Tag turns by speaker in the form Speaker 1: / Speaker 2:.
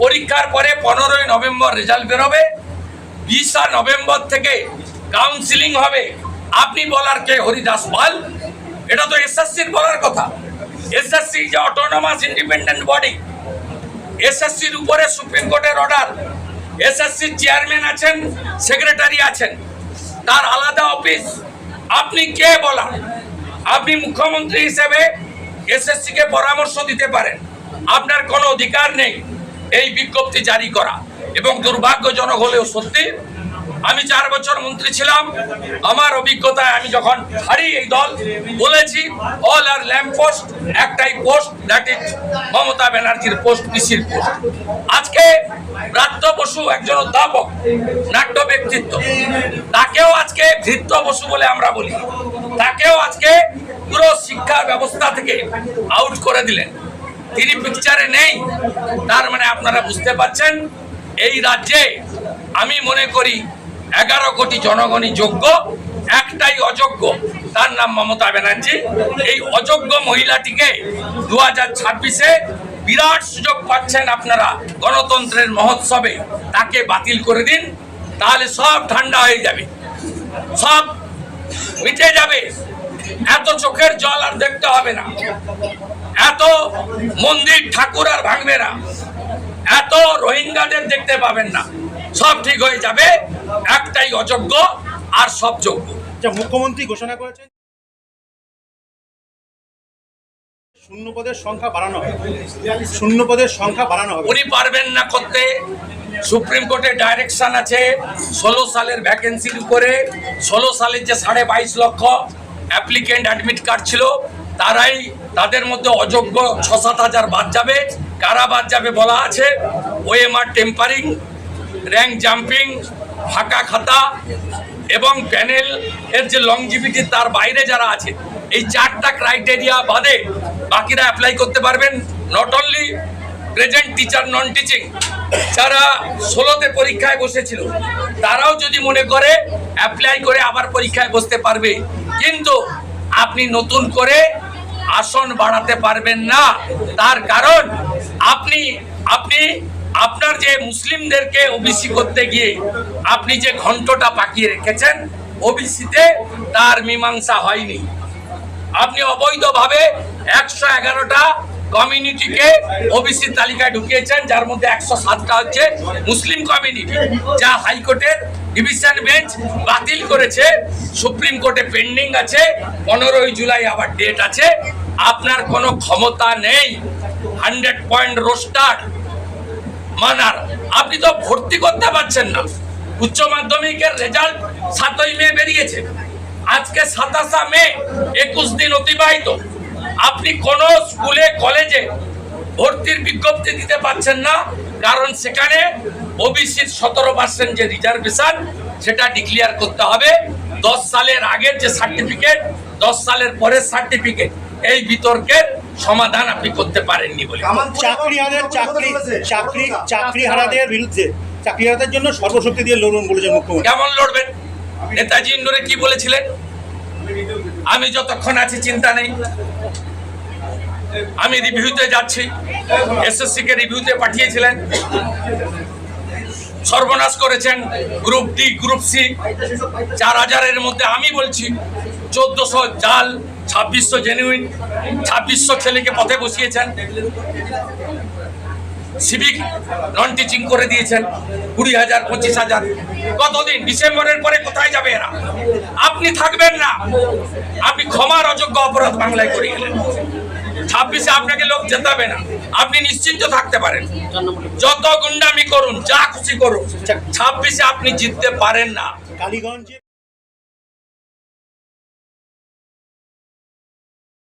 Speaker 1: পরীক্ষার পরে পনেরোই নভেম্বর রেজাল্ট বেরোবে বিশা নভেম্বর থেকে কাউন্সিলিং হবে। আপনি বলার কে? হরিদাস পাল। এটা তো এসএসসির বলার কথা। এসএসসি যে অটোনমাস ইন্ডিপেন্ডেন্ট বডি এসএসসির উপরে সুপ্রিম কোর্টের অর্ডার এসএসসির চেয়ারম্যান আছেন সেক্রেটারি আছেন, তার আলাদা অফিস আপনি কে বলা আপনি মুখ্যমন্ত্রী হিসেবে এসএসসিকে পরামর্শ দিতে পারেন। আপনার কোনো অধিকার নেই এই বিজ্ঞপ্তি জারি করা। এবং দুর্ভাগ্যজনক হলেও সত্যি, আমি চার বছর মন্ত্রী ছিলাম। আমার অভিজ্ঞতায় আমি যখন হারি এই দল বলেছি অল আর ল্যাম্প পোস্ট একটাই পোস্ট দ্যাট ইজ মমতা ব্যানার্জির পোস্ট পিসির পোস্ট আজকে ব্রাত্য বসু একজন অধ্যাপক, নাট্য ব্যক্তিত্ব। তাকেও আজকে ধৃত্য বসু বলে আমরা বলি। তাকেও আজকে পুরো শিক্ষা ব্যবস্থা থেকে আউট করে দিলেন। তিনি পিকচারে নেই। তার মানে আপনারা বুঝতে পারছেন, এই রাজ্যে আমি মনে করি এগারো কোটি জনগণই যোগ্য, একটাই অযোগ্য, তার নাম মমতা ব্যানার্জি। এই অযোগ্য মহিলাটিকে দু হাজার ছাব্বিশে বিরাট সুযোগ পাচ্ছেন আপনারা গণতন্ত্রের মহোৎসবে। তাকে বাতিল করে দিন, তাহলে সব ঠান্ডা হয়ে যাবে। সব মিটে যাবে। এত চোখের জল আর দেখতে হবে না। এত মন্দির ঠাকুর আর ভাঙবে না। এত রোহিঙ্গাদের দেখতে পাবেন না। সব ঠিক হয়ে যাবে একটাই অযোগ্য আর সব যোগ্য।
Speaker 2: আচ্ছা মুখ্যমন্ত্রী ঘোষণা করেছেন সংখ্যা বাড়ানো হবে। সংখ্যা বাড়ানো হবে।
Speaker 1: উনি পারবেন না করতে। সুপ্রিম কোর্টের ডাইরেকশন আছে ষোলো সালের ভ্যাকেন্সির উপরে। ষোলো সালের যে সাড়ে বাইশ লক্ষ অ্যাপ্লিকেন্ট অ্যাডমিট কার্ড ছিল তারাই তাদের মধ্যে অযোগ্য ছ সাত হাজার বাদ যাবে। কারা বাদ যাবে বলা আছে? ওএমআর টেম্পারিং, র্যাঙ্ক জাম্পিং, ফাঁকা খাতা এবং প্যানেল এর যে লংজিভিটি তার বাইরে যারা আছে, এই চারটা ক্রাইটেরিয়া বাদে বাকিরা অ্যাপ্লাই করতে পারবেন। Not only present teacher non teaching যারা ষোলোতে পরীক্ষায় বসেছিল, তারাও যদি মনে করে অ্যাপ্লাই করে আবার পরীক্ষায় বসতে পারবে। কিন্তু আপনি নতুন করে আসন বাড়াতে পারবেন না। তার কারণ আপনি আপনি, আপনার যে মুসলিমদেরকে ওবিসি করতে গিয়ে আপনি যে ঘন্টটা পাকিয়ে রেখেছেন ওবিসিতে তার মীমাংসা হয়নি। আপনি অবৈধভাবে একশো এগারোটা কমিউনিটিকে ওবিসি তালিকায় ঢুকিয়েছেন, যার মধ্যে একশো সাতটা হচ্ছে মুসলিম কমিউনিটি, যা হাইকোর্টের ডিভিশন বেঞ্চ বাতিল করেছে। সুপ্রিম কোর্টে পেন্ডিং আছে, পনেরোই জুলাই আবার ডেট আছে। আপনার কোনো ক্ষমতা নেই। Hundred point roster. মানার, আপনি তো ভর্তি করতে পারছেন না। উচ্চ মাধ্যমিকের রেজাল্ট সাতই মে বেরিয়েছে। আজকে সাতাশা মে, একুশ দিন অতিবাহিত। আপনি কোন স্কুলে কলেজে ভর্তির বিজ্ঞপ্তি দিতে পারছেন না। কারণ সেখানে ওবিসির সতেরো পার্সেন্ট যে রিজার্ভেশন সেটা ডিক্লিয়ার করতে হবে। দশ সালের আগের যে সার্টিফিকেট দশ সালের পরের সার্টিফিকেট এই বিতর্কের সমাধান আপনি করতে পারেননি বলে।
Speaker 2: চাকরি চাকরি চাকরি চাকরি হারাদের বিরুদ্ধে। চাকরি হারাদের জন্য সর্বশক্তি দিয়ে লড়ুন বলেছেন মুখ্যমন্ত্রী।
Speaker 1: কেমন লড়বেন? নেতাজি ইন্ডোরে কি বলেছিলেন? আমি যতক্ষণ আছি চিন্তা নেই। আমি রিভিউতে যাচ্ছি। এসএসসি কে রিভিউতে পাঠিয়েছিলেন। সর্বনাশ করেছেন গ্রুপ ডি গ্রুপ সি চার হাজারের মধ্যে আমি বলছি, চোদ্দশো জাল, ছাব্বিশশো জেনুইন ছাব্বিশশো ছেলেকে পথে বসিয়েছেন। সিভিক নন টিচিং করে দিয়েছেন, কুড়ি হাজার, পঁচিশ হাজার। কতদিন? ডিসেম্বরের পরে কোথায় যাবে এরা? আপনি থাকবেন না। আপনি ক্ষমার অযোগ্য অপরাধ বাংলায় করে গেলেন। ছাব্বিশে আপনাকে লোক জেতাবে না। আপনি নিশ্চিন্ত থাকতে পারেন। যত গুন্ডামি করুন, যা খুশি করুন, ছাব্বিশে আপনি জিততে পারেন না।
Speaker 2: কালীগঞ্জে